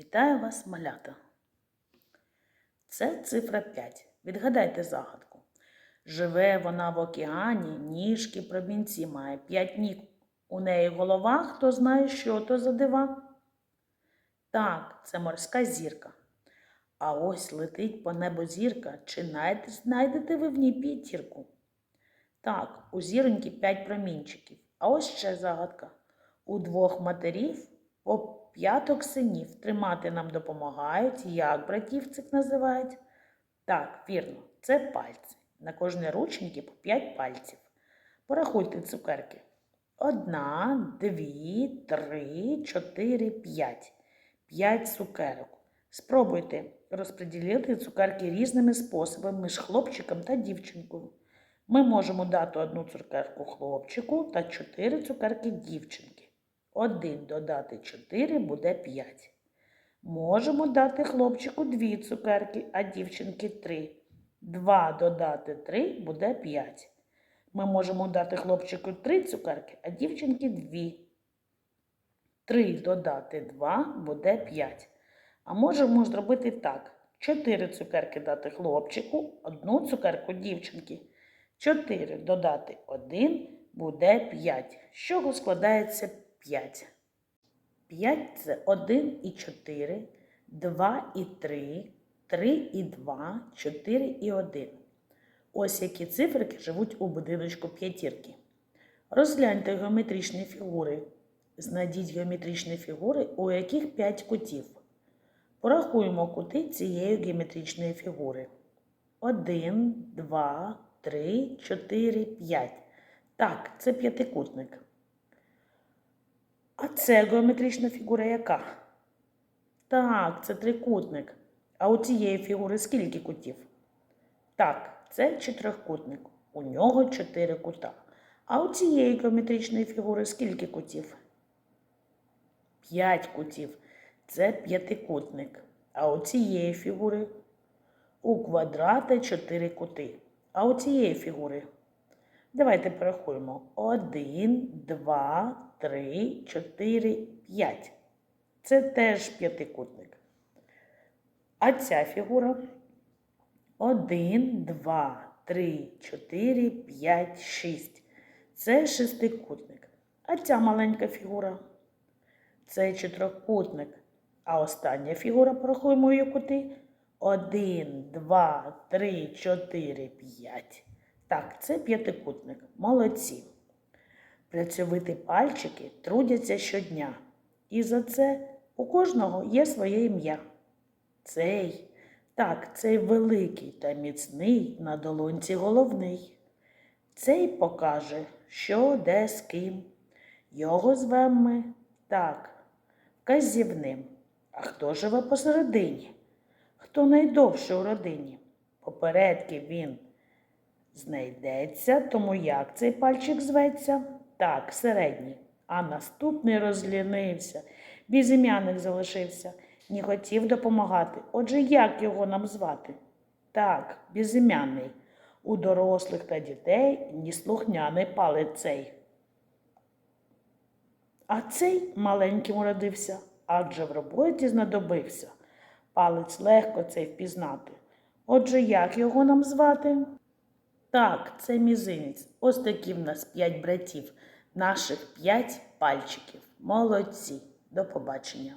Вітаю вас, малята. Це цифра 5. Відгадайте загадку. Живе вона в океані, ніжки промінці має, п'ять ніг. У неї голова, хто знає, що то за дива? Так, це морська зірка. А ось летить по небу зірка. Чи знайдете ви в ній п'ятірку? Так, у зіроньки п'ять промінчиків. А ось ще загадка. У двох матерів по п'яток синів тримати нам допомагають. Як братів цих називають? Так, вірно, це пальці. На кожній рученьки по п'ять пальців. Порахуйте цукерки. Одна, дві, три, чотири, п'ять. П'ять цукерок. Спробуйте розподілити цукерки різними способами між хлопчиком та дівчинкою. Ми можемо дати одну цукерку хлопчику та чотири цукерки дівчинки. Один додати чотири буде п'ять. Можемо дати хлопчику дві цукерки, а дівчинки три. Два додати три буде п'ять. Ми можемо дати хлопчику три цукерки, а дівчинки дві. Три додати два буде п'ять. А можемо зробити так: чотири цукерки дати хлопчику, одну цукерку дівчинки. Чотири додати один буде п'ять. З чого складається п'ять? П'ять це один і чотири, два і три, три і два, чотири і один. Ось які циферки живуть у будиночку п'ятірки. Розгляньте геометричні фігури. Знайдіть геометричні фігури, у яких п'ять кутів. Порахуємо кути цієї геометричної фігури. Один, два, три, чотири, п'ять. Так, це п'ятикутник. А це геометрична фігура яка? Так, це трикутник. А у цієї фігури скільки кутів? Так, це чотирикутник. У нього чотири кута. А у цієї геометричної фігури скільки кутів? П'ять кутів. Це п'ятикутник. А у цієї фігури у квадрата чотири кути. А у цієї фігури Давайте порахуємо. Один, два, три, чотири, п'ять. Це теж п'ятикутник. А ця фігура. Один, два, три, чотири, п'ять, шість. Це шестикутник. А ця маленька фігура. Це чотирикутник. А остання фігура, порахуємо її кути. Один, два, три, чотири, п'ять. Так, це п'ятикутник. Молодці. Працьовиті пальчики трудяться щодня. І за це у кожного є своє ім'я. Цей, так, цей великий та міцний на долонці головний. Цей покаже, що де з ким. Його звемо ми так, казівним. А хто живе посередині? Хто найдовше у родині? Попередки він знайдеться, тому як цей пальчик зветься? Так, середній. А наступний розлінився, безім'яних залишився, не хотів допомагати. Отже, як його нам звати? Так, безім'яний. У дорослих та дітей ніслухняний палець цей. А цей маленьким уродився, адже в роботі знадобився. Палець легко цей впізнати. Отже, як його нам звати? Так, це мізинець. Ось такі в нас п'ять братів, наших п'ять пальчиків. Молодці. До побачення.